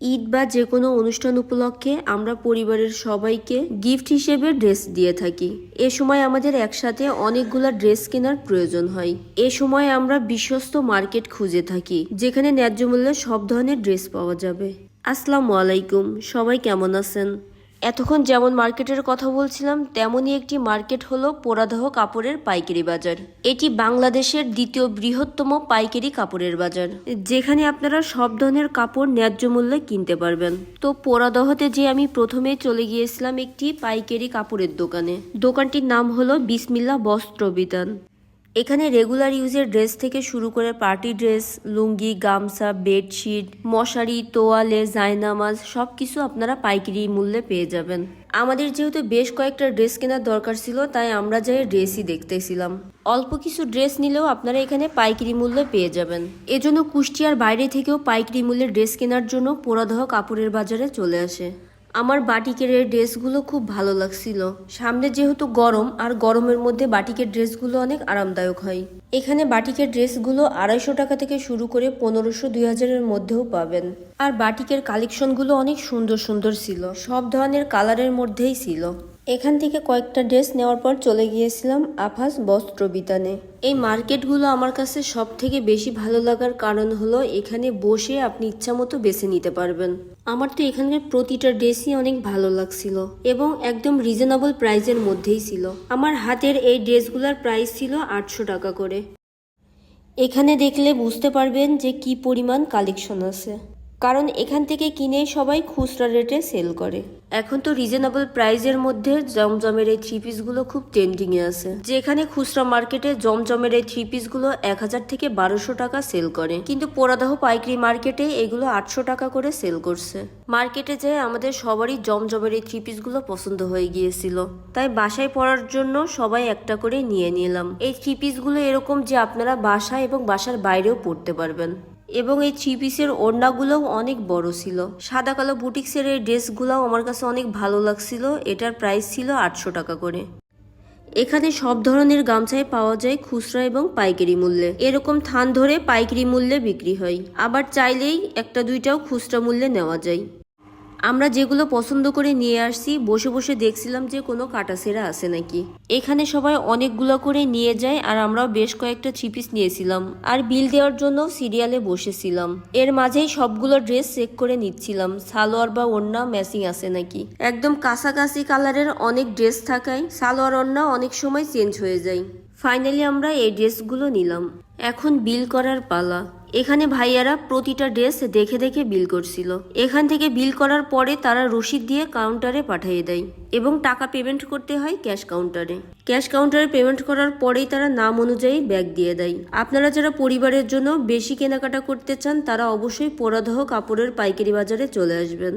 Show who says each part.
Speaker 1: ঈদ বা যে কোনো অনুষ্ঠান উপলক্ষে আমরা পরিবারের সবাইকে গিফট হিসেবে ড্রেস দিয়ে থাকি। এ সময় আমাদের একসাথে অনেকগুলা ড্রেস কেনার প্রয়োজন হয়। এ সময় আমরা বিশ্বস্ত মার্কেট খুঁজে থাকি, যেখানে ন্যায্য মূল্যে সব ধরনের ড্রেস পাওয়া যাবে। আসসালামু আলাইকুম, সবাই কেমন আছেন? এতক্ষণ যেমন মার্কেটের কথা বলছিলাম, তেমনই একটি মার্কেট হলো পোড়াদহ কাপড়ের পাইকারি বাজার। এটি বাংলাদেশের দ্বিতীয় বৃহত্তম পাইকারি কাপড়ের বাজার। যেখানে আপনারা সব ধরনের কাপড় ন্যায্য মূল্যে কিনতে পারবেন। তো পোড়াদহতে যে আমি প্রথমে চলে গিয়েছিলাম একটি পাইকারি কাপড়ের দোকানে। দোকানটির নাম হলো বিসমিল্লা বস্ত্র বিতান। এখানে রেগুলার ইউজের ড্রেস থেকে শুরু করে পার্টি ড্রেস লুঙ্গি, গামছা বেডশিট মশারি, তোয়ালে, জায়নামাজ সব কিছু আপনারা পাইকারি মূল্যে পেয়ে যাবেন। আমাদের যেহেতু বেশ কয়েকটা ড্রেস কেনার দরকার ছিল, তাই আমরা যাই ড্রেসই দেখতেছিলাম। অল্প কিছু ড্রেস নিলেও আপনারা এখানে পাইকারি মূল্যে পেয়ে যাবেন। এজন্য কুষ্টিয়ার বাইরে থেকেও পাইকারি মূল্যে ড্রেস কেনার জন্য পোড়াদহ কাপড়ের বাজারে চলে আসে। আমার বাটিকের এই ড্রেসগুলো খুব ভালো লাগছিল। সামনে যেহেতু গরম, আর গরমের মধ্যে বাটিকের ড্রেসগুলো অনেক আরামদায়ক হয়। এখানে বাটিকের ড্রেসগুলো আড়াইশো টাকা থেকে শুরু করে পনেরোশো, দুই হাজারের মধ্যেও পাবেন। আর বাটিকের কালেকশনগুলো অনেক সুন্দর সুন্দর ছিল। সব ধরনের কালারের মধ্যেই ছিল। এখান থেকে কয়েকটা ড্রেস নেওয়ার পর চলে গিয়েছিলাম আফাস বস্ত্র বিতানে। এই মার্কেটগুলো আমার কাছে সব থেকে বেশি ভালো লাগার কারণ হলো এখানে বসে আপনি ইচ্ছা মতো বেছে নিতে পারবেন। আমার তো এখানের প্রতিটা ড্রেসই অনেক ভালো লাগছিল এবং একদম রিজনেবল প্রাইসের মধ্যেই ছিল। আমার হাতের এই ড্রেসগুলোর প্রাইস ছিল আটশো টাকা করে। এখানে দেখলে বুঝতে পারবেন যে কি পরিমাণ কালেকশন আছে। কারণ এখান থেকে কিনে সবাই খুচরা রেটে সেল করে। এখন তো রিজনেবল প্রাইজের মধ্যে জমজমের এই থ্রি পিসগুলো খুব ট্রেন্ডিংয়ে আছে। যেখানে খুচরা মার্কেটে জমজমের এই থ্রি পিসগুলো এক হাজার থেকে বারোশো টাকা সেল করে। কিন্তু পোড়াদাহ পাইকারি মার্কেটে এগুলো আটশো টাকা করে সেল করছে। মার্কেটে যেয়ে আমাদের সবারই জমজমের এই থ্রি পিসগুলো পছন্দ হয়ে গিয়েছিল। তাই বাসায় পরার জন্য সবাই একটা করে নিয়ে নিলাম। এই থ্রি পিসগুলো এরকম যে আপনারা বাসায় এবং বাসার বাইরেও পরতে পারবেন। এবং এই থ্রি পিসের ওড়নাগুলোও অনেক বড় ছিল। সাদা কালো বুটিক্সের এই ড্রেসগুলোও আমার কাছে অনেক ভালো লাগছিল। এটার প্রাইস ছিল আটশো টাকা করে। এখানে সব ধরনের গামছাই পাওয়া যায় খুচরা এবং পাইকারি মূল্যে। এরকম থান ধরে পাইকারি মূল্যে বিক্রি হয়। আবার চাইলেই একটা দুইটাও খুচরা মূল্যে নেওয়া যায়। আমরা যেগুলো পছন্দ করে নিয়ে আসছি, বসে বসে দেখছিলাম যে কোনো কাটাছেরা আছে নাকি। এখানে সবাই অনেকগুলো করে নিয়ে যায় আর আমরাও বেশ কয়েকটা থ্রি পিস নিয়েছিলাম। আর বিল দেওয়ার জন্য সিরিয়ালে বসেছিলাম। এর মাঝেই সবগুলো ড্রেস চেক করে নিচ্ছিলাম, সালোয়ার বা ওড়না ম্যাচিং আছে নাকি। একদম কাছাকাছি কালারের অনেক ড্রেস থাকায় সালোয়ার ওড়না অনেক সময় চেঞ্জ হয়ে যায়। ফাইনালি আমরা এই ড্রেসগুলো নিলাম। এখন বিল করার পালা। এখানে ভাইয়ারা প্রতিটা ড্রেস দেখে দেখে বিল করছিল। এখান থেকে বিল করার পরে তারা রসিদ দিয়ে কাউন্টারে পাঠিয়ে দেয় এবং টাকা পেমেন্ট করতে হয় ক্যাশ কাউন্টারে। ক্যাশ কাউন্টারে পেমেন্ট করার পরেই তারা নাম অনুযায়ী ব্যাগ দিয়ে দেয়। আপনারা যারা পরিবারের জন্য বেশি কেনাকাটা করতে চান, তারা অবশ্যই পোড়াদহ কাপড়ের পাইকারি বাজারে চলে আসবেন।